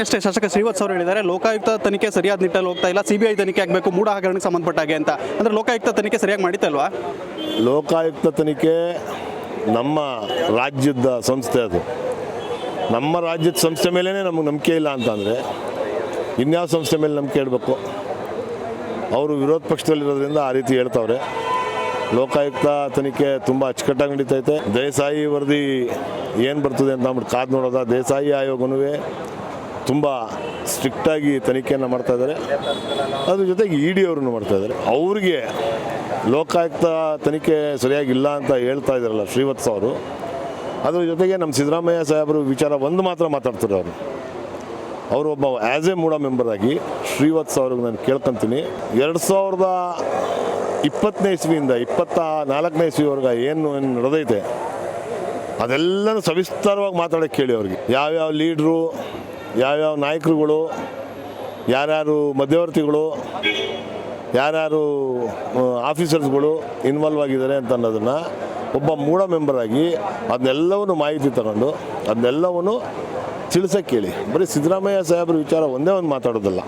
ಅಷ್ಟೇ ಶಾಸಕ ಶ್ರೀವತ್ಸ ಅವರು ಹೇಳಿದ್ದಾರೆ, ಲೋಕಾಯುಕ್ತ ತನಿಖೆ ಸರಿಯಾದ ನಿಟ್ಟಲ್ಲಿ ಹೋಗ್ತಾ ಇಲ್ಲ, ಸಿಬಿಐ ತನಿಖೆ ಆಗಬೇಕು ಮೂಡ ಹಗರಣಕ್ಕೆ ಸಂಬಂಧಪಟ್ಟಾಗೆ ಅಂತ. ಅಂದ್ರೆ ಲೋಕಾಯುಕ್ತ ತನಿಖೆ ಸರಿಯಾಗಿ ಮಾಡಿತ್ತಲ್ವಾ ಲೋಕಾಯುಕ್ತ ತನಿಖೆ ನಮ್ಮ ರಾಜ್ಯದ ಸಂಸ್ಥೆ ಅದು. ನಮ್ಮ ರಾಜ್ಯದ ಸಂಸ್ಥೆ ಮೇಲೇ ನಮಗೆ ನಂಬಿಕೆ ಇಲ್ಲ ಅಂತಂದರೆ, ಇನ್ಯಾವ ಸಂಸ್ಥೆ ಮೇಲೆ ನಂಬಿಕೆ ಇಡಬೇಕು? ಅವರು ವಿರೋಧ ಪಕ್ಷದಲ್ಲಿರೋದ್ರಿಂದ ಆ ರೀತಿ ಹೇಳ್ತಾವ್ರೆ. ಲೋಕಾಯುಕ್ತ ತನಿಖೆ ತುಂಬ ಅಚ್ಚುಕಟ್ಟಾಗಿ ನಡೀತೈತೆ. ದೇಸಾಯಿ ವರದಿ ಏನು ಬರ್ತದೆ ಅಂತ ಅಂದ್ಬಿಟ್ಟು ಕಾದು ನೋಡೋದ? ದೇಸಾಯಿ ಆಯೋಗನೂ ತುಂಬ ಸ್ಟ್ರಿಕ್ಟಾಗಿ ತನಿಖೆಯನ್ನು ಮಾಡ್ತಾ ಇದ್ದಾರೆ. ಅದ್ರ ಜೊತೆಗೆ ಇ ಡಿ ಅವ್ರನ್ನು ಮಾಡ್ತಾ ಇದ್ದಾರೆ. ಅವ್ರಿಗೆ ಲೋಕಾಯುಕ್ತ ತನಿಖೆ ಸರಿಯಾಗಿಲ್ಲ ಅಂತ ಹೇಳ್ತಾ ಇದ್ದಾರಲ್ಲ ಶ್ರೀವತ್ಸ ಅವರು. ಅದ್ರ ಜೊತೆಗೆ ನಮ್ಮ ಸಿದ್ದರಾಮಯ್ಯ ಸಾಹೇಬರು ವಿಚಾರ ಒಂದು ಮಾತ್ರ ಮಾತಾಡ್ತಾರೆ ಅವರು. ಅವರು ಒಬ್ಬ ಆ್ಯಸ್ ಎ ಮೂಡ ಆಗಿ ಶ್ರೀವತ್ಸ ಅವ್ರಿಗೆ ನಾನು ಕೇಳ್ಕೊಂತೀನಿ. ಎರಡು ಸಾವಿರದ ಇಪ್ಪತ್ತನೇ ಇಸ್ವಿಯಿಂದ ಇಪ್ಪತ್ತ ನಾಲ್ಕನೇ ಇಸ್ವಿವರೆಗೆ ಏನು ಏನು ನಡೆದೈತೆ, ಅದೆಲ್ಲನೂ ಸವಿಸ್ತಾರವಾಗಿ ಮಾತಾಡೋಕ್ಕೆ ಕೇಳಿ ಅವ್ರಿಗೆ. ಯಾವ್ಯಾವ ಲೀಡ್ರು ಯಾವ್ಯಾವ ನಾಯಕರುಗಳು, ಯಾರ್ಯಾರು ಮಧ್ಯವರ್ತಿಗಳು, ಯಾರ್ಯಾರು ಆಫೀಸರ್ಸ್ಗಳು ಇನ್ವಾಲ್ವ್ ಆಗಿದ್ದಾರೆ ಅಂತ ಅನ್ನೋದನ್ನು ಒಬ್ಬ ಮೂಢ ಮೆಂಬರಾಗಿ ಅದನ್ನೆಲ್ಲವನ್ನು ಮಾಹಿತಿ ತಗೊಂಡು ಅದನ್ನೆಲ್ಲವನ್ನು ತಿಳಿಸೋಕ್ಕೆ ಕೇಳಿ. ಬರೀ ಸಿದ್ದರಾಮಯ್ಯ ಸಾಹೇಬ್ರ ವಿಚಾರ ಒಂದೇ ಒಂದು ಮಾತಾಡೋದಲ್ಲ.